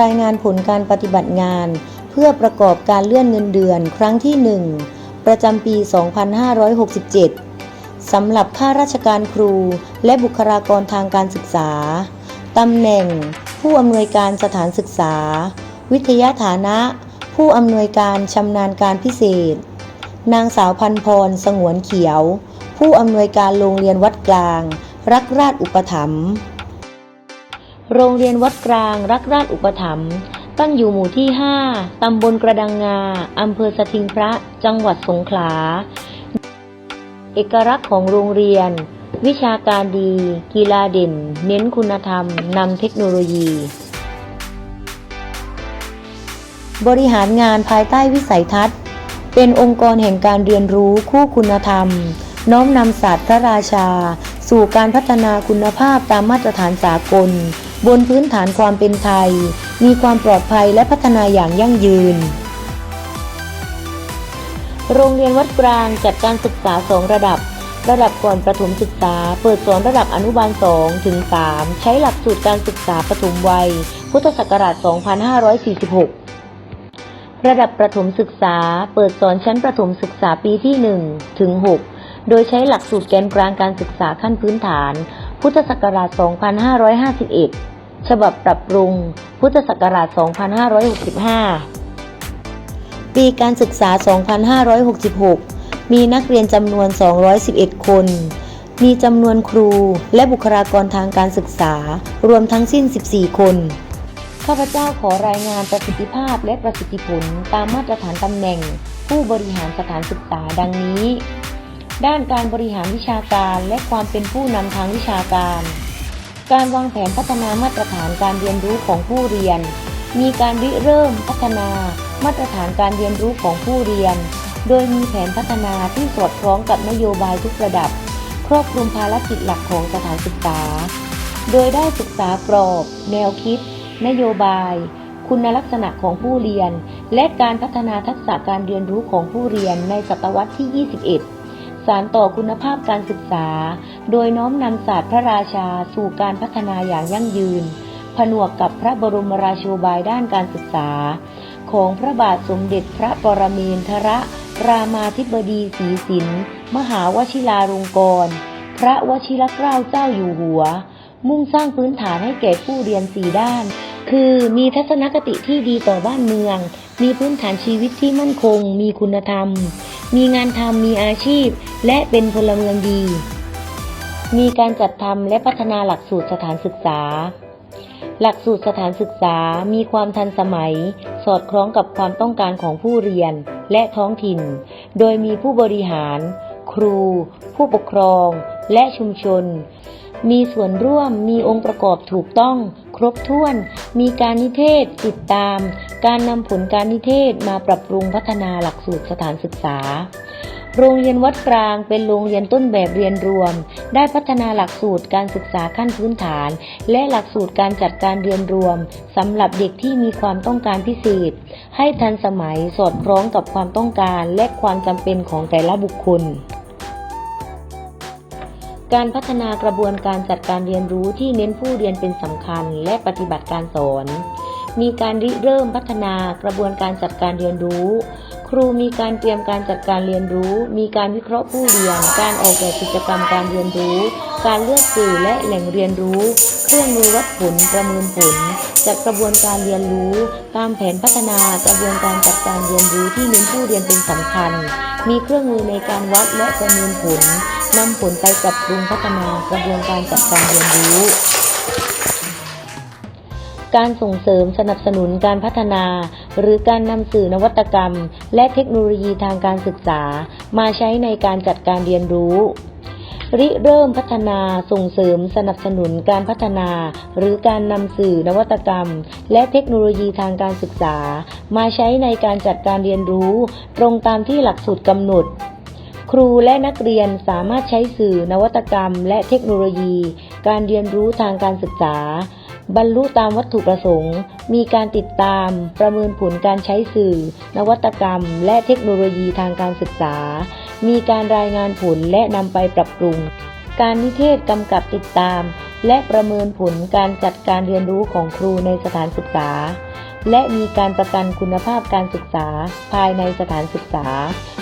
รายงานผลการปฏิบัติงาน เพื่อประกอบการเลื่อนเงินเดือนครั้งที่ 1 ประจำปี 2567 สำหรับข้าราชการครูและบุคลากรทางการศึกษา ตำแหน่ง ผู้อำนวยการสถานศึกษา วิทยาฐานะ ผู้อำนวยการชำนาญการพิเศษ นางสาวพันพร สงวนเขียว ผู้อำนวยการโรงเรียนวัดกลาง รักราชอุปถัมภ์ โรงเรียนวัดกลาง รักราชอุปถัมภ์ตั้งอยู่หมู่ที่ 5 ตำบลกระดังงา อำเภอสถิงพระ จังหวัดสงขลา เอกลักษณ์ของโรงเรียน วิชาการดี กีฬาเด่น เน้นคุณธรรม นำเทคโนโลยี บริหารงานภายใต้วิสัยทัศน์ เป็นองค์กรแห่งการเรียนรู้คู่คุณธรรม น้อมนำศาสตร์พระราชา สู่การพัฒนาคุณภาพตามมาตรฐานสากล บนพื้นฐานความเป็นไทย มีความปลอดภัยและพัฒนาอย่างยั่งยืน โรงเรียนวัดกลางจัดการศึกษา2ระดับ ระดับก่อนประถมศึกษา เปิดสอนระดับอนุบาล2ถึง3ใช้หลักสูตรการศึกษาปฐมวัย พุทธศักราช 2546 ระดับประถมศึกษา เปิดสอนชั้นประถมศึกษาปีที่1ถึง6โดยใช้หลักสูตรแกนกลางการศึกษาขั้นพื้นฐาน พุทธศักราช 2551 ฉบับปรับปรุง พุทธศักราช 2565 ปีการศึกษา 2566 มีนักเรียนจำนวน 211 คน มีจำนวนครูและบุคลากรทางการศึกษา รวมทั้งสิ้น 14 คน ข้าพเจ้าขอรายงานประสิทธิภาพและประสิทธิผลตามมาตรฐานตำแหน่ง ผู้บริหารสถานศึกษาดังนี้ ด้านการบริหารวิชาการและความเป็นผู้นำทางวิชาการ การวางแผนพัฒนามาตรฐานการเรียนรู้ของผู้เรียน มีการริเริ่มพัฒนามาตรฐานการเรียนรู้ของผู้เรียน โดยมีแผนพัฒนาที่สอดคล้องกับนโยบายทุกระดับ ครอบคลุมภารกิจหลักของสถานศึกษา โดยได้ศึกษากรอบ แนวคิด นโยบาย คุณลักษณะของผู้เรียน และการพัฒนาทักษะการเรียนรู้ของผู้เรียนในศตวรรษที่ 21 สารต่อคุณภาพการศึกษา โดยน้อมนำศาสตร์พระราชาสู่การพัฒนาอย่างยั่งยืน ผนวกกับพระบรมราโชบายด้านการศึกษา ของพระบาทสมเด็จพระปรเมนทรรามาธิบดีศรีสินมหาวชิราลงกรณ์พระวชิรเกล้าเจ้าอยู่หัว มุ่งสร้างพื้นฐานให้แก่ผู้เรียนสี่ด้าน คือมีทัศนคติที่ดีต่อบ้านเมือง มีพื้นฐานชีวิตที่มั่นคง มีคุณธรรม มีงานทำมีอาชีพ และเป็นพลเมืองดี มีการจัดทำและพัฒนาหลักสูตรสถานศึกษา หลักสูตรสถานศึกษามีความทันสมัย สอดคล้องกับความต้องการของผู้เรียนและท้องถิ่น โดยมีผู้บริหาร ครู ผู้ปกครอง และชุมชน มีส่วนร่วมมีองค์ประกอบถูกต้อง ครบถ้วน มีการนิเทศ ติดตาม การนำผลการนิเทศมาปรับปรุงพัฒนาหลักสูตรสถานศึกษา โรงเรียนวัดกลางเป็นโรงเรียนต้นแบบเรียนรวม ได้พัฒนาหลักสูตรการศึกษาขั้นพื้นฐาน และหลักสูตรการจัดการเรียนรวมสำหรับเด็กที่มีความต้องการพิเศษ ให้ทันสมัยสอดคล้องกับความต้องการและความจำเป็นของแต่ละบุคคลการพัฒนากระบวนการจัดการเรียนรู้ที่เน้นผู้เรียนเป็นสำคัญและปฏิบัติการสอน มีการริเริ่มพัฒนากระบวนการจัดการเรียนรู้ ครูมีการเตรียมการจัดการเรียนรู้ มีการวิเคราะห์ผู้เรียน การออกแบบกิจกรรมการเรียนรู้ การเลือกสื่อและแหล่งเรียนรู้ เครื่องมือวัดผลประเมินผล จัดกระบวนการเรียนรู้ ตามแผนพัฒนากระบวนการจัดการเรียนรู้ที่เน้นผู้เรียนเป็นสำคัญ มีเครื่องมือในการวัดและประเมินผลนำผลไปปรับปรุงพัฒนากระบวนการจัดการเรียนรู้ การส่งเสริมสนับสนุนการพัฒนา หรือการนำสื่อนวัตกรรม และเทคโนโลยีทางการศึกษา มาใช้ในการจัดการเรียนรู้ริเริ่มพัฒนาส่งเสริมสนับสนุนการพัฒนา หรือการนำสื่อนวัตกรรม และเทคโนโลยีทางการศึกษา มาใช้ในการจัดการเรียนรู้ ตรงตามที่หลักสูตรกำหนด ครูและนักเรียนสามารถใช้สื่อนวัตกรรม และเทคโนโลยี การเรียนรู้ทางการศึกษา บรรลุตามวัตถุประสงค์ มีการติดตามประเมินผลการใช้สื่อ นวัตกรรม และเทคโนโลยีทางการศึกษา มีการรายงานผลและนำไปปรับปรุง การนิเทศกำกับติดตาม และประเมินผลการจัดการเรียนรู้ของครูในสถานศึกษา และมีการประกันคุณภาพการศึกษาภายในสถานศึกษา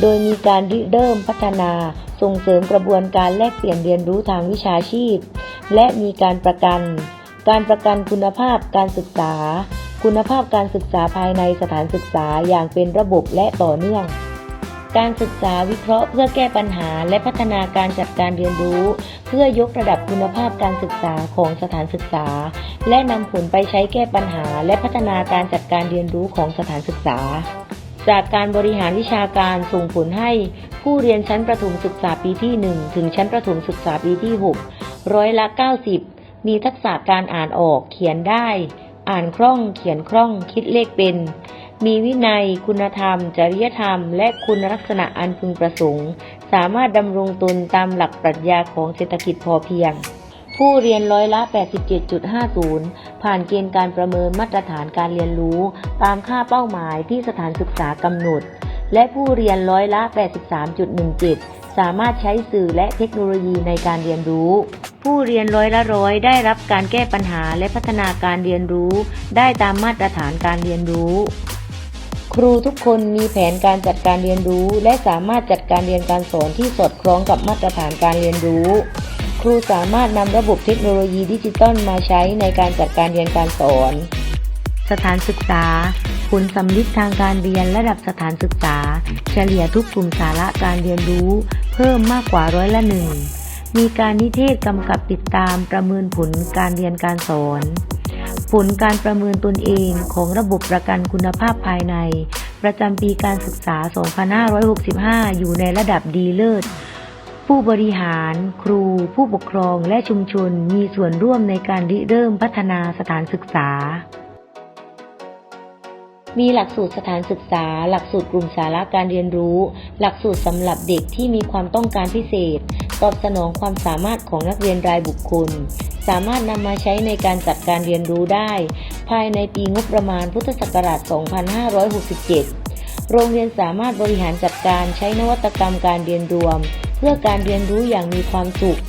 โดยมีการริเริ่มพัฒนาส่งเสริมกระบวนการแลกเปลี่ยนเรียนรู้ทางวิชาชีพ และมีการประกัน การประกันคุณภาพการศึกษา คุณภาพการศึกษาภายในสถานศึกษาอย่างเป็นระบบและต่อเนื่อง การศึกษาวิเคราะห์เพื่อแก้ปัญหาและพัฒนาการจัดการเรียนรู้ เพื่อยกระดับคุณภาพการศึกษาของสถานศึกษา และนำผลไปใช้แก้ปัญหาและพัฒนาการจัดการเรียนรู้ของสถานศึกษา จากการบริหารวิชาการส่งผลให้ผู้เรียนชั้นประถมศึกษาปีที่ 1 ถึงชั้นประถมศึกษาปีที่ 6 ร้อยละ 90 มีทักษะการอ่านออกเขียนได้ อ่านคล่อง เขียนคล่อง คิดเลขเป็น มีวินัย คุณธรรม จริยธรรม และคุณลักษณะอันพึงประสงค์ สามารถดำรงตนตามหลักปรัชญาของเศรษฐกิจพอเพียง ผู้เรียนร้อยละ 87.50 ผ่านเกณฑ์การประเมินมาตรฐานการเรียนรู้ ตามค่าเป้าหมายที่สถานศึกษากำหนด และผู้เรียนร้อยละ 83.17 สามารถใช้สื่อและเทคโนโลยีในการเรียนรู้ ผู้เรียนร้อยละร้อยได้รับการแก้ปัญหาและพัฒนาการเรียนรู้ ได้ตามมาตรฐานการเรียนรู้ ครูทุกคนมีแผนการจัดการเรียนรู้ และสามารถจัดการเรียนการสอนที่สอดคล้องกับมาตรฐานการเรียนรู้ ครูสามารถนำระบบเทคโนโลยีดิจิตอลมาใช้ในการจัดการเรียนการสอน สถานศึกษาผลสำลิดทางการเรียนระดับสถานศึกษา เฉลี่ยทุกกลุ่มสาระการเรียนรู้ พิ่มมากกว่าร้อยละหนึ่ง มีการนิเทศกำกับติดตามประเมินผลการเรียนการสอน ผลการประเมินตนเองของระบบประกันคุณภาพภายใน ประจำปีการศึกษา 2565 อยู่ในระดับดีเลิศ ผู้บริหาร ครู ผู้ปกครองและชุมชนมีส่วนร่วมในการริเริ่มพัฒนาสถานศึกษา มีหลักสูตรสถานศึกษา หลักสูตรกลุ่มสาระการเรียนรู้ หลักสูตรสำหรับเด็กที่มีความต้องการพิเศษ ตอบสนองความสามารถของนักเรียนรายบุคคล สามารถนำมาใช้ในการจัดการเรียนรู้ได้ ภายในปีงบประมาณพุทธศักราช 2567 โรงเรียนสามารถบริหารจัดการใช้นวัตกรรมการเรียนรวม เพื่อการเรียนรู้อย่างมีความสุข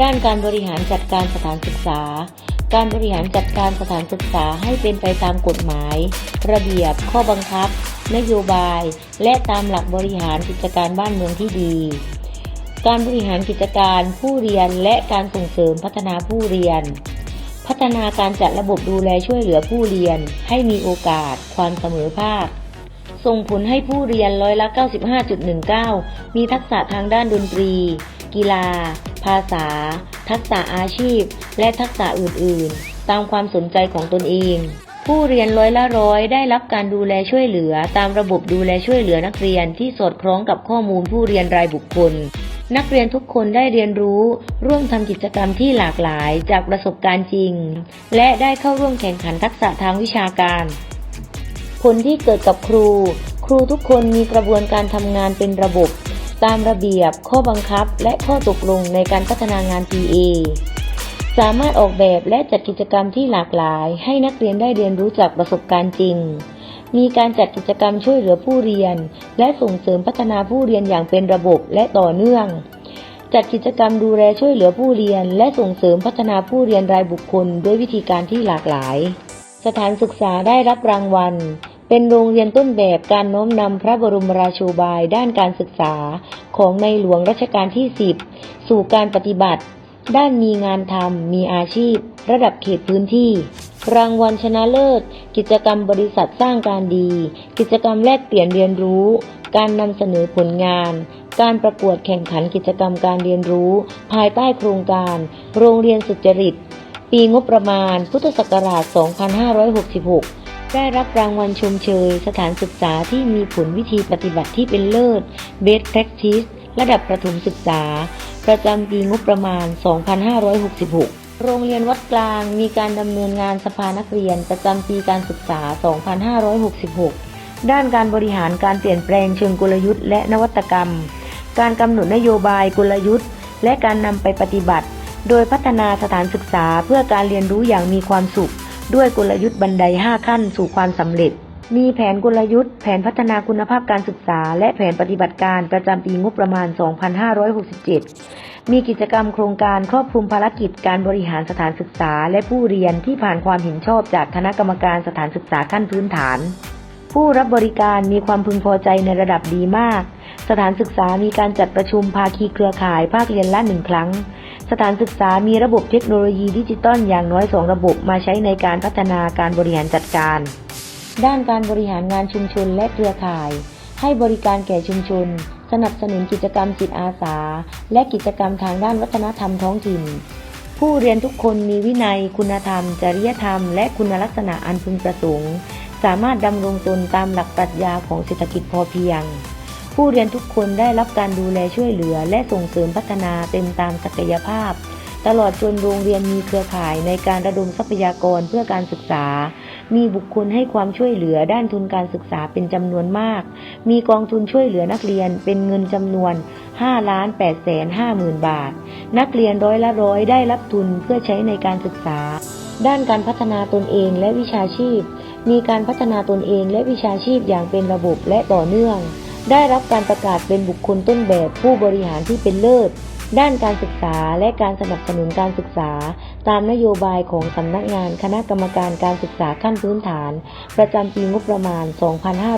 ด้านการบริหารจัดการสถานศึกษา การบริหารจัดการสถานศึกษาให้เป็นไปตามกฎหมาย ระเบียบ ข้อบังคับ นโยบาย และตามหลักบริหารกิจการบ้านเมืองที่ดี การบริหารกิจการผู้เรียนและการส่งเสริมพัฒนาผู้เรียน พัฒนาการจัดระบบดูแลช่วยเหลือผู้เรียน ให้มีโอกาส ความเสมอภาค ส่งผลให้ผู้เรียนร้อยละ 95.19 มีทักษะทางด้านดนตรี กีฬา ภาษา ทักษะอาชีพ และทักษะอื่นๆ ตามความสนใจของตนเอง ผู้เรียนร้อยละร้อยได้รับการดูแลช่วยเหลือ ตามระบบดูแลช่วยเหลือนักเรียนที่สอดคล้องกับข้อมูลผู้เรียนรายบุคคล นักเรียนทุกคนได้เรียนรู้ ร่วมทำกิจกรรมที่หลากหลายจากประสบการณ์จริง และได้เข้าร่วมแข่งขันทักษะทางวิชาการผลที่เกิดกับครู ครูทุกคนมีกระบวนการทำงานเป็นระบบ ตามระเบียบ ข้อบังคับ และข้อตกลงในการพัฒนางาน PA สามารถออกแบบและจัดกิจกรรมที่หลากหลาย ให้นักเรียนได้เรียนรู้จากประสบการณ์จริง มีการจัดกิจกรรมช่วยเหลือผู้เรียน และส่งเสริมพัฒนาผู้เรียนอย่างเป็นระบบและต่อเนื่อง จัดกิจกรรมดูแลช่วยเหลือผู้เรียน และส่งเสริมพัฒนาผู้เรียนรายบุคคล ด้วยวิธีการที่หลากหลาย สถานศึกษาได้รับรางวัล เป็นโรงเรียนต้นแบบการน้อมนำพระบรมราโชบายด้านการศึกษาของในหลวงรัชกาลที่ 10 สู่การปฏิบัติ ด้านมีงานทำมีอาชีพ ระดับเขตพื้นที่ รางวัลชนะเลิศ กิจกรรมบริษัทสร้างการดี กิจกรรมแลกเปลี่ยนเรียนรู้ การนำเสนอผลงาน การประกวดแข่งขันกิจกรรมการเรียนรู้ ภายใต้โครงการ โรงเรียนสุจริต ปีงบประมาณ พุทธศักราช 2566 ได้รับรางวัลชมเชย สถานศึกษาที่มีผลวิธีปฏิบัติที่เป็นเลิศ Best Practice ระดับประถมศึกษา ประจำปีงบประมาณ 2566 โรงเรียนวัดกลางมีการดำเนินงานสภานักเรียนประจำปีการศึกษา 2566 ด้านการบริหารการเปลี่ยนแปลงเชิงกลยุทธ์และนวัตกรรม การกำหนดนโยบายกลยุทธ์ และการนำไปปฏิบัติ โดยพัฒนาสถานศึกษาเพื่อการเรียนรู้อย่างมีความสุข ด้วยกลยุทธ์บันได 5 ขั้นสู่ความสำเร็จ มีแผนกลยุทธ์ แผนพัฒนาคุณภาพการศึกษา และแผนปฏิบัติการประจำปีงบประมาณ 2567 มีกิจกรรมโครงการครอบคลุมภารกิจการบริหารสถานศึกษา และผู้เรียนที่ผ่านความเห็นชอบจากคณะกรรมการสถานศึกษาขั้นพื้นฐาน ผู้รับบริการมีความพึงพอใจในระดับดีมาก สถานศึกษามีการจัดประชุมภาคีเครือข่ายภาคเรียนละหนึ่งครั้ง สถานศึกษามีระบบเทคโนโลยีดิจิตอลอย่างน้อยสองระบบมาใช้ในการพัฒนาการบริหารจัดการ ด้านการบริหารงานชุมชนและเครือข่าย ให้บริการแก่ชุมชน สนับสนุนกิจกรรมจิตอาสา และกิจกรรมทางด้านวัฒนธรรมท้องถิ่น ผู้เรียนทุกคนมีวินัย คุณธรรม จริยธรรม และคุณลักษณะอันพึงประสงค์ สามารถดำรงตนตามหลักปรัชญาของเศรษฐกิจพอเพียง ผู้เรียนทุกคนได้รับการดูแลช่วยเหลือ และส่งเสริมพัฒนาเต็มตามศักยภาพ ตลอดจนโรงเรียนมีเครือข่ายในการระดมทรัพยากรเพื่อการศึกษา มีบุคคลให้ความช่วยเหลือด้านทุนการศึกษาเป็นจำนวนมาก มีกองทุนช่วยเหลือนักเรียนเป็นเงินจำนวน5ล้าน8แสน5หมื่นบาท นักเรียนร้อยละร้อยได้รับทุนเพื่อใช้ในการศึกษา ด้านการพัฒนาตนเองและวิชาชีพ มีการพัฒนาตนเองและวิชาชีพอย่างเป็นระบบและต่อเนื่อง ได้รับการประกาศเป็นบุคคลต้นแบบผู้บริหารที่เป็นเลิศ ด้านการศึกษาและการสนับสนุนการศึกษา ตามนโยบายของสำนักงานคณะกรรมการการศึกษาขั้นพื้นฐาน ประจำปีงบประมาณ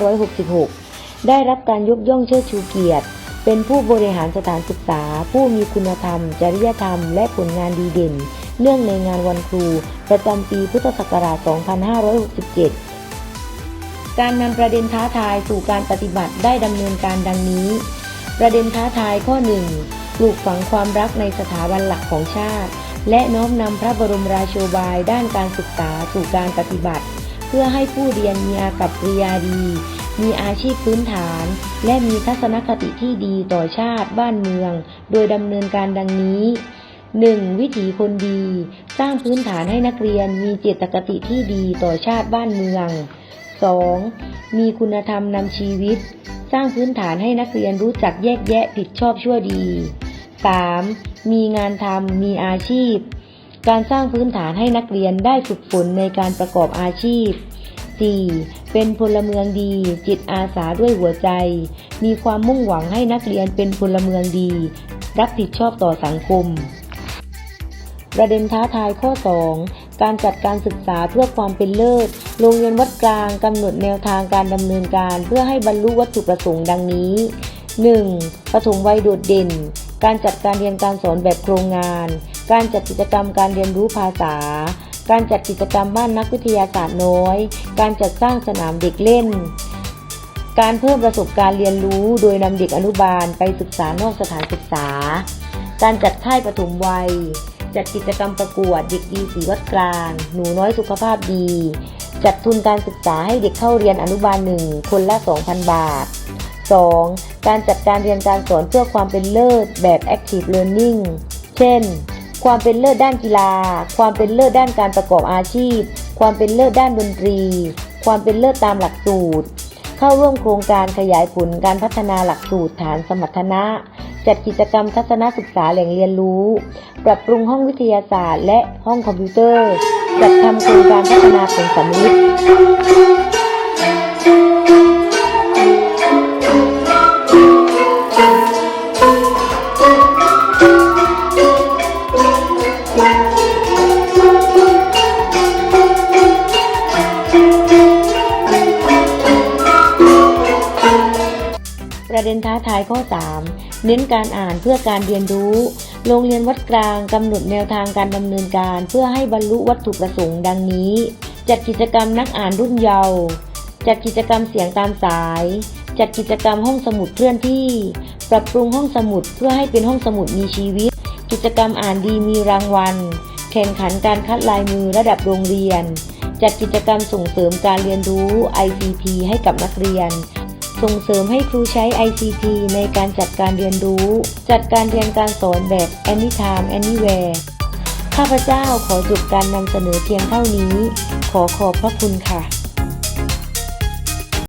2566 ได้รับการยกย่องเชิดชูเกียรติ เป็นผู้บริหารสถานศึกษา ผู้มีคุณธรรม จริยธรรม และผลงานดีเด่น เนื่องในงานวันครู ประจำปีพุทธศักราช 2567 การนำประเด็นท้าทายสู่การปฏิบัติได้ดำเนินการดังนี้ ประเด็นท้าทายข้อหนึ่งปลูกฝังความรักในสถาบันหลักของชาติ และน้อมนำพระบรมราโชบายด้านการศึกษาสู่การปฏิบัติ เพื่อให้ผู้เรียนมีอากับกิริยาดี มีอาชีพพื้นฐาน และมีทัศนคติที่ดีต่อชาติบ้านเมือง โดยดำเนินการดังนี้ 1. วิถีคนดี สร้างพื้นฐานให้นักเรียนมีเจตคติที่ดีต่อชาติบ้านเมือง 2. มีคุณธรรมนำชีวิต สร้างพื้นฐานให้นักเรียนรู้จักแยกแยะผิดชอบชั่วดี 3. มีงานทำมีอาชีพ การสร้างพื้นฐานให้นักเรียนได้ฝึกฝนในการประกอบอาชีพ 4. เป็นพลเมืองดี จิตอาสาด้วยหัวใจ มีความมุ่งหวังให้นักเรียนเป็นพลเมืองดี รับผิดชอบต่อสังคม ประเด็นท้าทายข้อ 2 การจัดการศึกษาเพื่อความเป็นเลิศ โรงเรียนวัดกลางกำหนดแนวทางการดำเนินการเพื่อให้บรรลุวัตถุประสงค์ดังนี้ 1. ปฐมวัยโดดเด่น การจัดการเรียนการสอนแบบโครงงาน การจัดกิจกรรมการเรียนรู้ภาษา การจัดกิจกรรมบ้านนักวิทยาศาสตร์น้อย การจัดสร้างสนามเด็กเล่น การเพิ่มประสบการณ์เรียนรู้โดยนำเด็กอนุบาลไปศึกษานอกสถานศึกษา การจัดค่ายปฐมวัย จัดกิจกรรมประกวดเด็กดีสีวัดกลาง หนูน้อยสุขภาพดี จัดทุนการศึกษาให้เด็กเข้าเรียนอนุบาลหนึ่งคนละ 2,000 บาท 2. การจัดการเรียนการสอนเพื่อความเป็นเลิศแบบ active learning เช่น ความเป็นเลิศด้านกีฬา ความเป็นเลิศด้านการประกอบอาชีพ ความเป็นเลิศด้านดนตรี ความเป็นเลิศตามหลักสูตร เข้าร่วมโครงการขยายผลการพัฒนาหลักสูตรฐานสมรรถนะ จัดกิจกรรมทัศนศึกษาแหล่งเรียนรู้ ปรับปรุงห้องวิทยาศาสตร์ และห้องคอมพิวเตอร์ จัดทำโครงการพัฒนาผลสำลิดประเด็นท้าทายข้อ 3 เน้นการอ่านเพื่อการเรียนรู้ โรงเรียนวัดกลางกำหนดแนวทางการดำเนินการ เพื่อให้บรรลุวัตถุประสงค์ดังนี้ จัดกิจกรรมนักอ่านรุ่นเยาว์จัดกิจกรรมเสียงตามสาย จัดกิจกรรมห้องสมุดเคลื่อนที่ ปรับปรุงห้องสมุดเพื่อให้เป็นห้องสมุดมีชีวิต กิจกรรมอ่านดีมีรางวัล แข่งขันการคัดลายมือระดับโรงเรียน จัดกิจกรรมส่งเสริมการเรียนรู้ ICT ให้กับนักเรียน ส่งเสริมให้ครูใช้ ICT ในการจัดการเรียนรู้ จัดการเรียนการสอนแบบ anytime anywhere ข้าพเจ้าขอจบการนำเสนอเพียงเท่านี้ ขอขอบพระคุณค่ะ